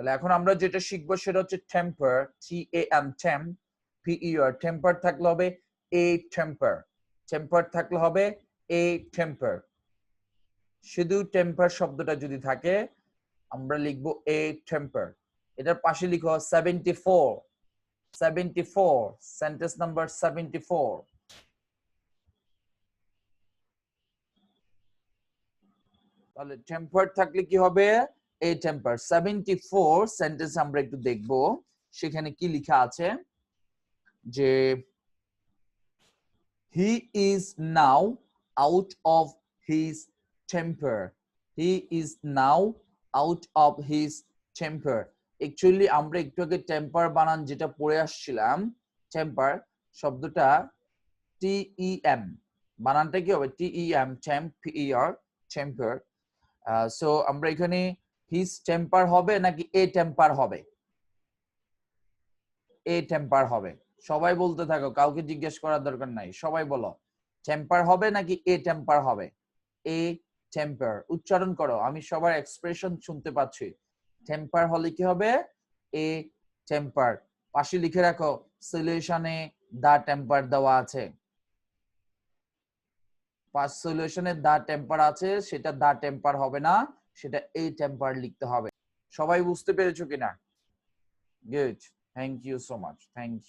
তাহলে এখন আমরা যেটা শিখব সেটা হচ্ছে temper T A M tem PER temper থাকলে হবে এ টেম্পার টেম্পার থাকলে হবে এ টেম্পার শুধু টেম্পার শব্দটা যদি থাকে, আমরা লিখব এ টেম্পার এটার পাশে লিখো seventy four seventy four sentence number seventy four তাহলে টেম্পার থাকলে কি হবে? এ টেম্পার সেভেন্টি ফোর সেন্টেন্স আমরা একটু দেখব। সেখানে কি লেখা আছে? যে he is now out of his temper he is now out of his temper actually আমরা একটু আগে টেম্পার বানান যেটা পড়ে আসছিলাম টেম্পার শব্দটা টি ই এম বানানটা কি হবে? T E M temp P E R temper so আমরা এখানে হিজ টেম্পার হবে নাকি এ টেম্পার হবে? এ টেম্পার হবে। সবাই বলতে থাকো, কাউকে জিজ্ঞেস করার দরকার নাই। সবাই বলো টেম্পার হবে নাকি এ টেম্পার হবে? এ টেম্পার উচ্চারণ করো, আমি সবার এক্সপ্রেশন শুনতে পাচ্ছি। টেম্পার হলে কি হবে? এ টেম্পার পাশে লিখে রাখো সলিউশনে দা টেম্পার দেওয়া আছে। পাঁচ সলিউশনে দা টেম্পার আছে, সেটা দা টেম্পার হবে না। সেটা এই টেম্পার লিখতে হবে। সবাই বুঝতে পেরেছ কিনা? Good thank you so much thank you